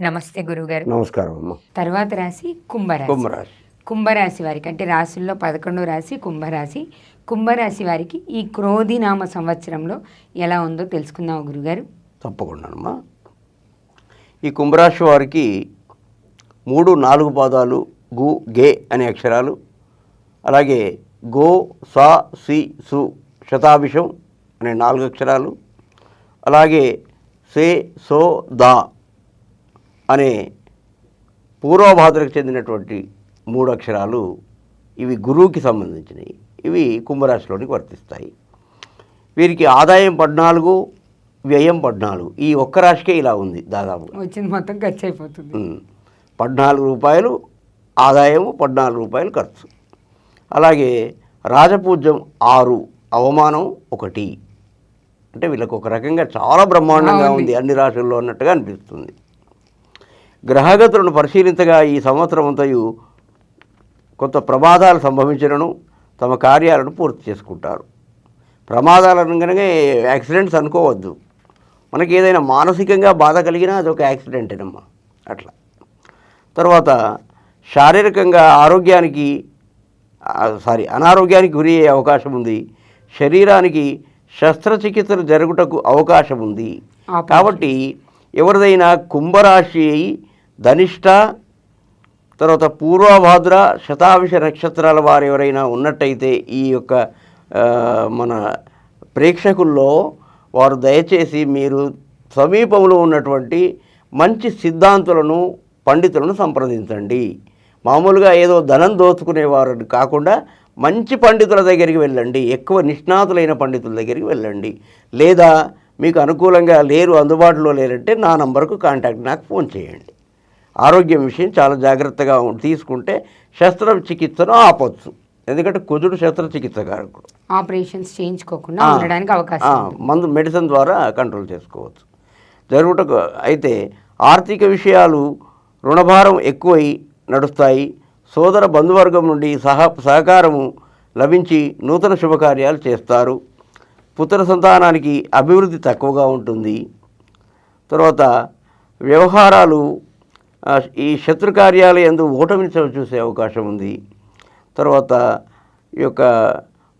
నమస్తే గురువుగారు. నమస్కారం అమ్మ. తర్వాత రాశి కుంభరాశి. కుంభరాశి. కుంభరాశి వారికి అంటే రాశుల్లో పదకొండో రాశి కుంభరాశి. కుంభరాశి వారికి ఈ క్రోధినామ సంవత్సరంలో ఎలా ఉందో తెలుసుకుందాం గురుగారు తప్పకుండానమ్మా ఈ కుంభరాశి వారికి మూడు నాలుగు పాదాలు గు గే అనే అక్షరాలు అలాగే గో సా సి సు శతాభిషం అనే నాలుగు అక్షరాలు అలాగే సే సో దా అనే పూర్వభాద్రకు చెందినటువంటి మూడు అక్షరాలు ఇవి గురువుకి సంబంధించినవి. ఇవి కుంభరాశిలోనికి వర్తిస్తాయి. వీరికి ఆదాయం పద్నాలుగు వ్యయం పద్నాలుగు. ఈ ఒక్క రాశికే ఇలా ఉంది దాదాపు వచ్చింది మొత్తం ఖర్చు అయిపోతుంది. పద్నాలుగు రూపాయలు ఆదాయము పద్నాలుగు రూపాయలు ఖర్చు. అలాగే రాజపూజ్యం ఆరు అవమానం ఒకటి. అంటే వీళ్ళకి ఒక రకంగా చాలా బ్రహ్మాండంగా ఉంది. అన్ని రాశుల్లో అన్నట్టుగా అనిపిస్తుంది. గ్రహగతులను పరిశీలించగా ఈ సంవత్సరం అంతయు కొంత ప్రమాదాలు సంభవించడను తమ కార్యాలను పూర్తి చేసుకుంటారు. ప్రమాదాలు అనగానే యాక్సిడెంట్స్ అనుకోవద్దు. మనకి ఏదైనా మానసికంగా బాధ కలిగినా అదొక యాక్సిడెంటేనమ్మా. అట్లా. తర్వాత శారీరకంగా ఆరోగ్యానికి సారీ అనారోగ్యానికి గురి అయ్యే అవకాశం ఉంది. శరీరానికి శస్త్రచికిత్సలు జరుగుటకు అవకాశం ఉంది. కాబట్టి ఎవరిదైనా కుంభరాశి ధనిష్ట తర్వాత పూర్వభాద్ర శతావిష నక్షత్రాల వారు ఎవరైనా ఉన్నట్టయితే ఈ యొక్క మన ప్రేక్షకుల్లో వారు దయచేసి మీరు సమీపంలో ఉన్నటువంటి మంచి సిద్ధాంతులను పండితులను సంప్రదించండి. మామూలుగా ఏదో ధనం దోచుకునేవారు కాకుండా మంచి పండితుల దగ్గరికి వెళ్ళండి. ఎక్కువ నిష్ణాతులైన పండితుల దగ్గరికి వెళ్ళండి. లేదా మీకు అనుకూలంగా లేరు అందుబాటులో లేరంటే నా నంబర్కు కాంటాక్ట్ నాకు ఫోన్ చేయండి. ఆరోగ్యం విషయం చాలా జాగ్రత్తగా తీసుకుంటే శస్త్రచికిత్సను ఆపొచ్చు. ఎందుకంటే కుజుడు శస్త్రచికిత్స కారకుడు ఆపరేషన్స్ చేయించుకోకుండా ఉండడానికి అవకాశం మందు మెడిసిన్ ద్వారా కంట్రోల్ చేసుకోవచ్చు. జరుగుటకు అయితే ఆర్థిక విషయాలు రుణభారం ఎక్కువై నడుస్తాయి. సోదర బంధువర్గం నుండి సహ సహకారము లభించి నూతన శుభకార్యాలు చేస్తారు. పుత్ర సంతానానికి అభివృద్ధి తక్కువగా ఉంటుంది. తర్వాత వ్యవహారాలు ఈ శత్రు కార్యాలు ఎందు ఓటమిని చవి చూసే అవకాశం ఉంది. తర్వాత ఈ యొక్క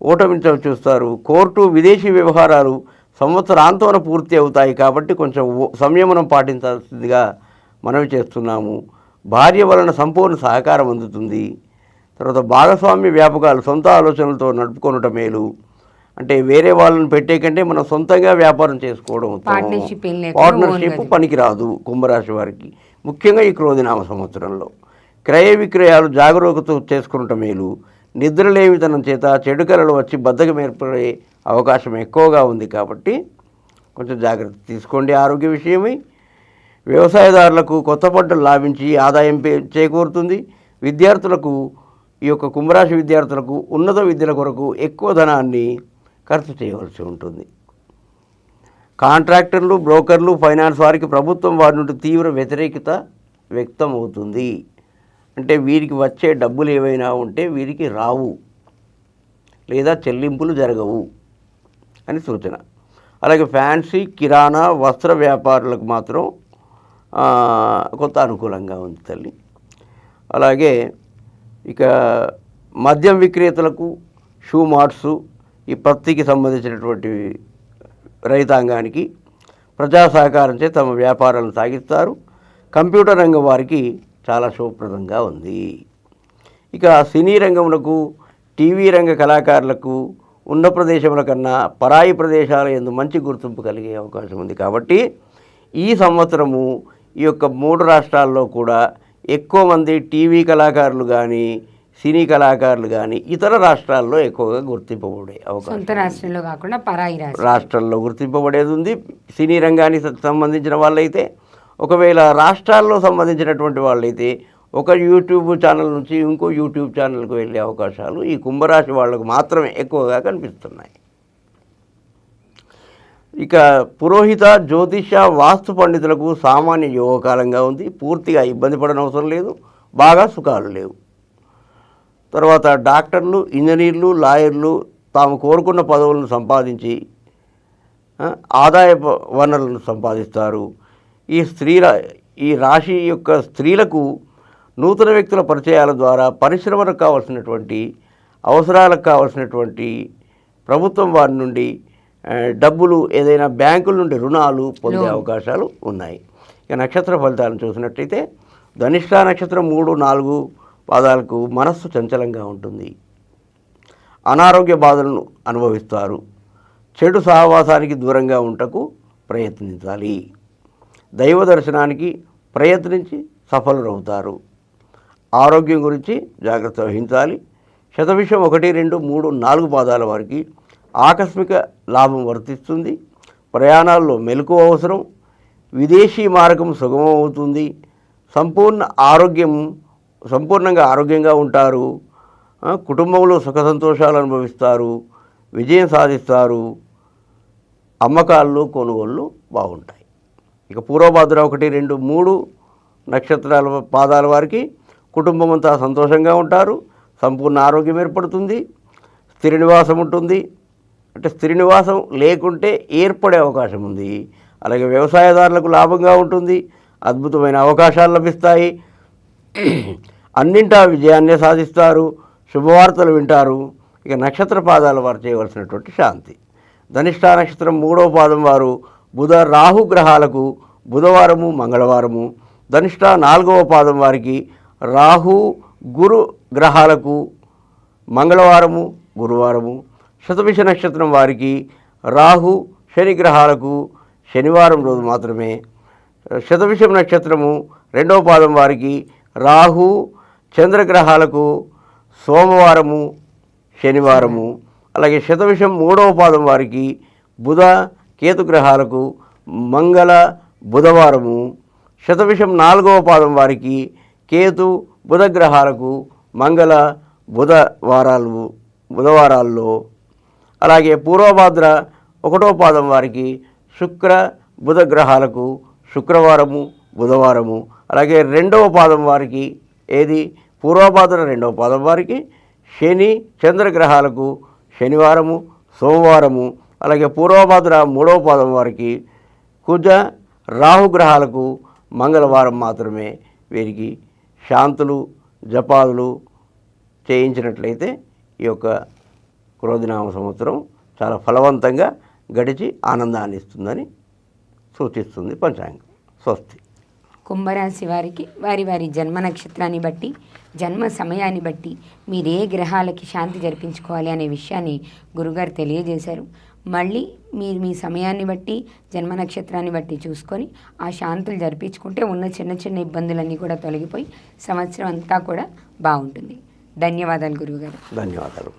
ఓటమిని చవి చూస్తారు. కోర్టు విదేశీ వ్యవహారాలు సంవత్సరాంతమున పూర్తి అవుతాయి కాబట్టి కొంచెం సంయమనం పాటించాల్సిందిగా మనవి చేస్తున్నాము. భార్య వలన సంపూర్ణ సహకారం అందుతుంది. తర్వాత భాగస్వామ్య వ్యాపకాలు సొంత ఆలోచనలతో నడుపుకొనటం మేలు. అంటే వేరే వాళ్ళని పెట్టే కంటే మనం సొంతంగా వ్యాపారం చేసుకోవడం పార్ట్నర్షిప్ పనికిరాదు కుంభరాశి వారికి. ముఖ్యంగా ఈ క్రోధినామ సంవత్సరంలో. క్రయ విక్రయాలు జాగరూకత చేసుకున్నటం మేలు. నిద్రలేమితనం చేత చెడు కళలు వచ్చి బద్దకం ఏర్పడే అవకాశం ఎక్కువగా ఉంది కాబట్టి కొంచెం జాగ్రత్త తీసుకోండి. ఆరోగ్య విషయమై వ్యవసాయదారులకు కొత్త పంటలు లాభించి ఆదాయం పే చేకూరుతుంది. విద్యార్థులకు ఈ యొక్క కుంభరాశి విద్యార్థులకు ఉన్నత విద్యల కొరకు ఎక్కువ ధనాన్ని ఖర్చు చేయవలసి ఉంటుంది. కాంట్రాక్టర్లు బ్రోకర్లు ఫైనాన్స్ వారికి ప్రభుత్వం వారి నుండి తీవ్ర వ్యతిరేకత వ్యక్తం అవుతుంది అంటే వీరికి వచ్చే డబ్బులు ఏవైనా ఉంటే వీరికి రావు లేదా చెల్లింపులు జరగవు అని సూచన. అలాగే ఫ్యాన్సీ కిరాణా వస్త్ర వ్యాపారులకు మాత్రం కొంత అనుకూలంగా ఉంది తల్లి. అలాగే ఇక మద్యం విక్రేతలకు షూ మార్ట్స్ ఈ పత్తికి సంబంధించినటువంటి రైతాంగానికి ప్రజా సహకారంచే తమ వ్యాపారాలను సాగిస్తారు. కంప్యూటర్ రంగం వారికి చాలా శుభప్రదంగా ఉంది. ఇక సినీ రంగములకు టీవీ రంగ కళాకారులకు ఉన్న ప్రదేశముల కన్నా పరాయి ప్రదేశాల ఎందు మంచి గుర్తింపు కలిగే అవకాశం ఉంది కాబట్టి ఈ సంవత్సరము ఈ యొక్క మూడు రాష్ట్రాల్లో కూడా ఎక్కువ మంది టీవీ కళాకారులు కానీ సినీ కళాకారులు కానీ ఇతర రాష్ట్రాల్లో ఎక్కువగా గుర్తింపబడే అవకాశం రాష్ట్రంలో కాకుండా పరాయి రాష్ట్రం. రాష్ట్రంలో గుర్తింపబడేది ఉంది. సినీ రంగానికి సంబంధించిన వాళ్ళైతే ఒకవేళ రాష్ట్రాల్లో సంబంధించినటువంటి వాళ్ళైతే ఒక యూట్యూబ్ ఛానల్ నుంచి ఇంకో యూట్యూబ్ ఛానల్కి వెళ్ళే అవకాశాలు ఈ కుంభరాశి వాళ్ళకు మాత్రమే ఎక్కువగా కనిపిస్తున్నాయి. ఇక పురోహిత జ్యోతిష వాస్తు పండితులకు సామాన్య యోగకాలంగా ఉంది. పూర్తిగా ఇబ్బంది పడనవసరం లేదు. బాగా సుఖాలు లేవు. తర్వాత డాక్టర్లు ఇంజనీర్లు లాయర్లు తాము కోరుకున్న పదవులను సంపాదించి ఆదాయ వనరులను సంపాదిస్తారు ఈ స్త్రీల ఈ రాశి యొక్క స్త్రీలకు నూతన వ్యక్తుల పరిచయాల ద్వారా పరిశ్రమలకు కావాల్సినటువంటి అవసరాలకు కావాల్సినటువంటి ప్రభుత్వం వారి నుండి డబ్బులు ఏదైనా బ్యాంకుల నుండి రుణాలు పొందే. అవకాశాలు ఉన్నాయి ఇక నక్షత్ర ఫలితాలను చూసినట్టయితే ధనిష్ట నక్షత్రం మూడు నాలుగు పాదాలకు మనస్సు చంచలంగా ఉంటుంది. అనారోగ్య బాధలను అనుభవిస్తారు. చెడు సహవాసానికి దూరంగా ఉంటకు ప్రయత్నించాలి. దైవ దర్శనానికి ప్రయత్నించి సఫలురవుతారు. ఆరోగ్యం గురించి జాగ్రత్త వహించాలి. శతవిషం ఒకటి రెండు మూడు నాలుగు పాదాల వారికి ఆకస్మిక లాభం వర్తిస్తుంది. ప్రయాణాల్లో మెలకు అవసరం. విదేశీ మార్గం సుగమం అవుతుంది సంపూర్ణ ఆరోగ్యం సంపూర్ణంగా ఆరోగ్యంగా ఉంటారు. కుటుంబంలో సుఖ సంతోషాలు అనుభవిస్తారు. విజయం సాధిస్తారు. అమ్మకాల్లో కొనుగోళ్ళు బాగుంటాయి. ఇక పూర్వభాద్ర ఒకటి రెండు మూడు నక్షత్రాల పాదాల వారికి కుటుంబం అంతా సంతోషంగా ఉంటారు. సంపూర్ణ ఆరోగ్యం ఏర్పడుతుంది. స్థిర నివాసం ఉంటుంది. అంటే స్థిర నివాసం లేకుంటే ఏర్పడే అవకాశం ఉంది. అలాగే వ్యవసాయదారులకు లాభంగా ఉంటుంది. అద్భుతమైన అవకాశాలు లభిస్తాయి. అన్నింటా విజయాన్నే సాధిస్తారు. శుభవార్తలు వింటారు. ఇక నక్షత్ర పాదాల వారు చేయవలసినటువంటి శాంతి. ధనిష్టా నక్షత్రం మూడవ పాదం వారు బుధ రాహు గ్రహాలకు బుధవారము మంగళవారము. ధనిష్ట నాలుగవ పాదం వారికి రాహు గురు గ్రహాలకు మంగళవారము గురువారము. శతభిష నక్షత్రం వారికి రాహు శని గ్రహాలకు శనివారం రోజు మాత్రమే. శతభిషం నక్షత్రము రెండవ పాదం వారికి రాహు చంద్రగ్రహాలకు సోమవారము శనివారము అలాగే శతవిషం మూడవ పాదం వారికి బుధ కేతు గ్రహాలకు మంగళ బుధవారము శతవిషం నాలుగవ పాదం వారికి కేతు బుధ గ్రహాలకు మంగళ బుధ వారాలు బుధవారాల్లో. అలాగే పూర్వభాద్ర ఒకటో పాదం వారికి శుక్ర బుధ గ్రహాలకు శుక్రవారము బుధవారము అలాగే రెండవ పాదం వారికి ఏది? పూర్వభాద్ర రెండవ పాదం వారికి శని చంద్రగ్రహాలకు శనివారము సోమవారము అలాగే పూర్వభాద్ర మూడవ పాదం వారికి కుజ రాహుగ్రహాలకు మంగళవారం మాత్రమే వీరికి శాంతులు జపాదులు చేయించినట్లయితే ఈ యొక్క క్రోధినామ సంవత్సరం చాలా ఫలవంతంగా గడిచి ఆనందాన్ని ఇస్తుందని సూచిస్తుంది పంచాంగం. స్వస్తి. కుంభరాశి వారికి వారి వారి జన్మ నక్షత్రాన్ని బట్టి జన్మ సమయాన్ని బట్టి మీరు ఏ గ్రహాలకి శాంతి జరిపించుకోవాలి అనే విషయాన్ని గురుగారు తెలియజేశారు. మళ్ళీ మీరు మీ సమయాన్ని బట్టి జన్మ నక్షత్రాన్ని బట్టి చూసుకొని ఆ శాంతులు జరిపించుకుంటే ఉన్న చిన్న చిన్న ఇబ్బందులన్నీ కూడా తొలగిపోయి సంవత్సరం అంతా కూడా బాగుంటుంది. ధన్యవాదాలు గురువుగారు ధన్యవాదాలు.